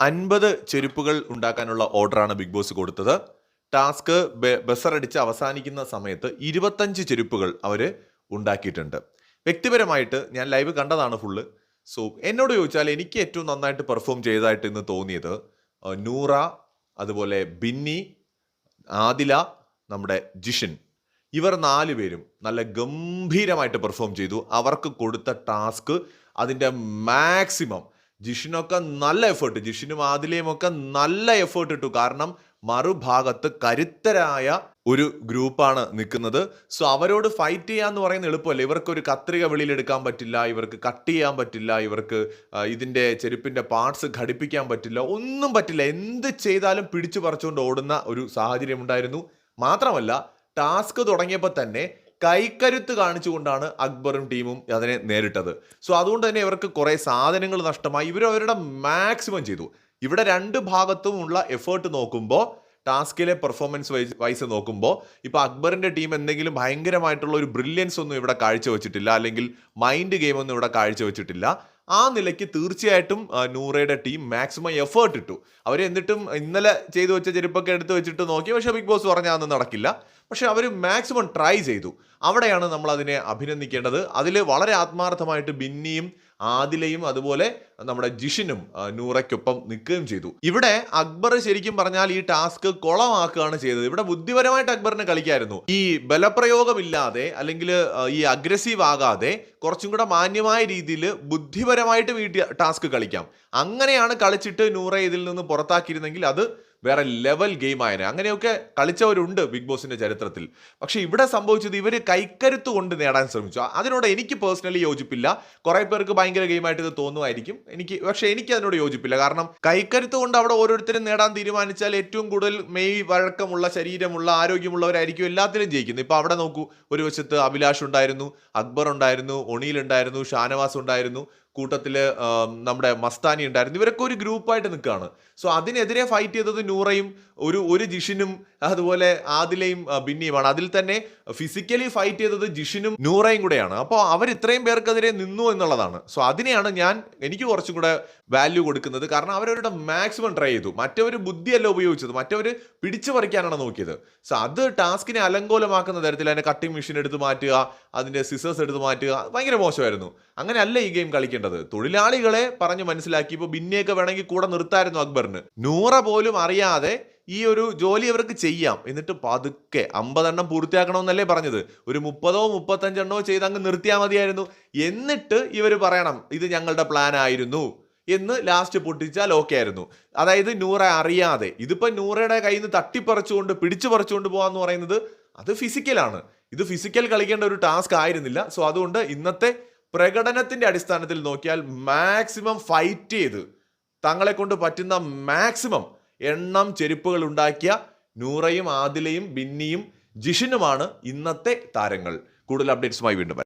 അൻപത് ചെരുപ്പുകൾ ഉണ്ടാക്കാനുള്ള ഓർഡറാണ് ബിഗ് ബോസ് കൊടുത്തത്. ടാസ്ക് ബസറടിച്ച് അവസാനിക്കുന്ന സമയത്ത് ഇരുപത്തഞ്ച് ചെരുപ്പുകൾ അവർ ഉണ്ടാക്കിയിട്ടുണ്ട്. വ്യക്തിപരമായിട്ട് ഞാൻ ലൈവ് കണ്ടതാണ് ഫുള്ള്. സോ എന്നോട് ചോദിച്ചാൽ എനിക്ക് ഏറ്റവും നന്നായിട്ട് പെർഫോം ചെയ്തതായിട്ട് ഇന്ന് തോന്നിയത് നൂറ അതുപോലെ ബിന്നി ആദില നമ്മുടെ ജിഷൻ. ഇവർ നാല് പേരും നല്ല ഗംഭീരമായിട്ട് പെർഫോം ചെയ്തു. അവർക്ക് കൊടുത്ത ടാസ്ക് അതിന്റെ മാക്സിമം ജിഷിനൊക്കെ നല്ല എഫേർട്ട് ജിഷിനും ആദിലയും ഒക്കെ നല്ല എഫേർട്ട് ഇട്ടു. കാരണം മറുഭാഗത്ത് കരുത്തരായ ഒരു ഗ്രൂപ്പാണ് നിൽക്കുന്നത്. സോ അവരോട് ഫൈറ്റ് ചെയ്യാന്ന് പറയുന്നത് എളുപ്പമല്ല. ഇവർക്ക് ഒരു കത്രിക വെളിയിലെടുക്കാൻ പറ്റില്ല ഇവർക്ക് കട്ട് ചെയ്യാൻ പറ്റില്ല ഇവർക്ക് ഇതിന്റെ ചെരുപ്പിന്റെ പാർട്സ് ഘടിപ്പിക്കാൻ പറ്റില്ല ഒന്നും പറ്റില്ല. എന്ത് ചെയ്താലും പിടിച്ചു പറിച്ചുകൊണ്ട് ഓടുന്ന ഒരു സാഹചര്യം ഉണ്ടായിരുന്നു. മാത്രമല്ല ടാസ്ക് തുടങ്ങിയപ്പോൾ തന്നെ കൈക്കരുത്ത് കാണിച്ചുകൊണ്ടാണ് അക്ബറും ടീമും അതിനെ നേരിട്ടത്. സോ അതുകൊണ്ട് തന്നെ ഇവർക്ക് കുറേ സാധനങ്ങൾ നഷ്ടമായി. ഇവർ അവരുടെ മാക്സിമം ചെയ്തു. ഇവിടെ രണ്ട് ഭാഗത്തുമുള്ള എഫേർട്ട് നോക്കുമ്പോൾ ടാസ്കിലെ പെർഫോമൻസ് വൈസ് വൈസ് നോക്കുമ്പോൾ ഇപ്പോൾ അക്ബറിന്റെ ടീം എന്തെങ്കിലും ഭയങ്കരമായിട്ടുള്ള ഒരു ബ്രില്യൻസ് ഒന്നും ഇവിടെ കാഴ്ചവെച്ചിട്ടില്ല. അല്ലെങ്കിൽ മൈൻഡ് ഗെയിം ഒന്നും ഇവിടെ കാഴ്ചവെച്ചിട്ടില്ല. ആ നിലയ്ക്ക് തീർച്ചയായിട്ടും നൂറയുടെ ടീം മാക്സിമം എഫേർട്ട് ഇട്ടു. അവർ എന്നിട്ടും ഇന്നലെ ചെയ്തു വെച്ച ചെരുപ്പൊക്കെ എടുത്ത് വെച്ചിട്ട് നോക്കി. പക്ഷേ ബിഗ് ബോസ് പറഞ്ഞാൽ അതൊന്നും നടക്കില്ല. പക്ഷേ അവർ മാക്സിമം ട്രൈ ചെയ്തു. അവിടെയാണ് നമ്മൾ അതിനെ അഭിനന്ദിക്കേണ്ടത്. അതിൽ വളരെ ആത്മാർത്ഥമായിട്ട് ബിന്നിയും ആദിലയും അതുപോലെ നമ്മുടെ ജിഷിനും നൂറയ്ക്കൊപ്പം നിൽക്കുകയും ചെയ്തു. ഇവിടെ അക്ബർ ശരിക്കും പറഞ്ഞാൽ ഈ ടാസ്ക് കുളമാക്കുകയാണ് ചെയ്തത്. ഇവിടെ ബുദ്ധിപരമായിട്ട് അക്ബറിന് കളിക്കായിരുന്നു. ഈ ബലപ്രയോഗമില്ലാതെ അല്ലെങ്കിൽ ഈ അഗ്രസീവ് ആകാതെ കുറച്ചും കൂടെ മാന്യമായ രീതിയിൽ ബുദ്ധിപരമായിട്ട് വീട്ടിൽ ടാസ്ക് കളിക്കാം. അങ്ങനെയാണ് കളിച്ചിട്ട് നൂറെ ഇതിൽ നിന്ന് പുറത്താക്കിയിരുന്നെങ്കിൽ അത് വേറെ ലെവൽ ഗെയിം ആയനെ അങ്ങനെയൊക്കെ കളിച്ചവരുണ്ട് ബിഗ് ബോസിന്റെ ചരിത്രത്തിൽ. പക്ഷെ ഇവിടെ സംഭവിച്ചത് ഇവർ കൈക്കരുത്ത് കൊണ്ട് നേടാൻ ശ്രമിച്ചു. അതിനോട് എനിക്ക് പേഴ്സണലി യോജിപ്പില്ല. കുറെ പേർക്ക് ഭയങ്കര ഗെയിമായിട്ട് ഇത് തോന്നുമായിരിക്കും. എനിക്ക് പക്ഷെ എനിക്ക് അതിനോട് യോജിപ്പില്ല. കാരണം കൈക്കരുത്ത് കൊണ്ട് അവിടെ ഓരോരുത്തരും നേടാൻ തീരുമാനിച്ചാൽ ഏറ്റവും കൂടുതൽ മെയ് വഴക്കമുള്ള ശരീരമുള്ള ആരോഗ്യമുള്ളവരായിരിക്കും എല്ലാത്തിലും ജയിക്കുന്നത്. ഇപ്പൊ അവിടെ നോക്കൂ. ഒരു വശത്ത് അഭിലാഷ് ഉണ്ടായിരുന്നു അക്ബർ ഉണ്ടായിരുന്നു ഒണീൽ ഉണ്ടായിരുന്നു ഷാനവാസ് ഉണ്ടായിരുന്നു. കൂട്ടത്തിൽ ആം, നമ്മുടെ മസ്താനി ഉണ്ടായിരുന്നു. ഇവരൊക്കെ ഒരു ഗ്രൂപ്പായിട്ട് നിൽക്കുകയാണ്. സോ അതിനെതിരെ ഫൈറ്റ് ചെയ്തത് നൂറയും ഒരു ഒരു ജിഷിനും അതുപോലെ ആദിലയും ബിന്നിയുമാണ്. അതിൽ തന്നെ ഫിസിക്കലി ഫൈറ്റ് ചെയ്തത് ജിഷിനും നൂറയും കൂടെയാണ്. അപ്പോൾ അവർ ഇത്രയും പേർക്കെതിരെ നിന്നു എന്നുള്ളതാണ്. സോ അതിനെയാണ് ഞാൻ എനിക്ക് കുറച്ചും കൂടെ വാല്യൂ കൊടുക്കുന്നത്. കാരണം അവരവരുടെ മാക്സിമം ട്രൈ ചെയ്തു. മറ്റവർ ബുദ്ധിയല്ല ഉപയോഗിച്ചത്. മറ്റവർ പിടിച്ചു പറിക്കാനാണ് നോക്കിയത്. സോ അത് ടാസ്കിനെ അലങ്കോലമാക്കുന്ന തരത്തിൽ അതിന്റെ കട്ടിംഗ് മെഷീൻ എടുത്ത് മാറ്റുക അതിന്റെ സിസേഴ്സ് എടുത്ത് മാറ്റുക ഭയങ്കര മോശമായിരുന്നു. അങ്ങനെയല്ല ഈ ഗെയിം കളിക്കേണ്ടത്. തൊഴിലാളികളെ പറഞ്ഞു മനസ്സിലാക്കി ഇപ്പോൾ ബിന്നിയൊക്കെ വേണമെങ്കിൽ കൂടെ നിർത്തായിരുന്നു അക്ബറിന്. നൂറ പോലും അറിയാതെ ഈ ഒരു ജോലി അവർക്ക് ചെയ്യാം. എന്നിട്ട് പതുക്കെ അമ്പതെണ്ണം പൂർത്തിയാക്കണമെന്നല്ലേ പറഞ്ഞത്. ഒരു മുപ്പതോ മുപ്പത്തഞ്ചെണ്ണോ ചെയ്ത് അങ്ങ് നിർത്തിയാൽ മതിയായിരുന്നു. എന്നിട്ട് ഇവർ പറയണം ഇത് ഞങ്ങളുടെ പ്ലാൻ ആയിരുന്നു എന്ന് ലാസ്റ്റ് പൊട്ടിച്ചാൽ ഓക്കെ ആയിരുന്നു. അതായത് നൂറ അറിയാതെ. ഇതിപ്പോൾ നൂറയുടെ കയ്യിൽ നിന്ന് തട്ടിപ്പറിച്ചുകൊണ്ട് പിടിച്ചു പറിച്ചുകൊണ്ട് പോകാന്ന് പറയുന്നത് അത് ഫിസിക്കലാണ് ഇത് ഫിസിക്കൽ കളിക്കേണ്ട ഒരു ടാസ്ക് ആയിരുന്നില്ല. സോ അതുകൊണ്ട് ഇന്നത്തെ പ്രകടനത്തിന്റെ അടിസ്ഥാനത്തിൽ നോക്കിയാൽ മാക്സിമം ഫൈറ്റ് ചെയ്ത് തങ്ങളെ കൊണ്ട് പറ്റുന്ന മാക്സിമം എണ്ണം ചെരുപ്പുകൾ ഉണ്ടാക്കിയ നൂറയും ആദിലയും ബിന്നിയും ജിഷിനുമാണ് ഇന്നത്തെ താരങ്ങൾ. കൂടുതൽ അപ്ഡേറ്റ്സുമായി വീണ്ടും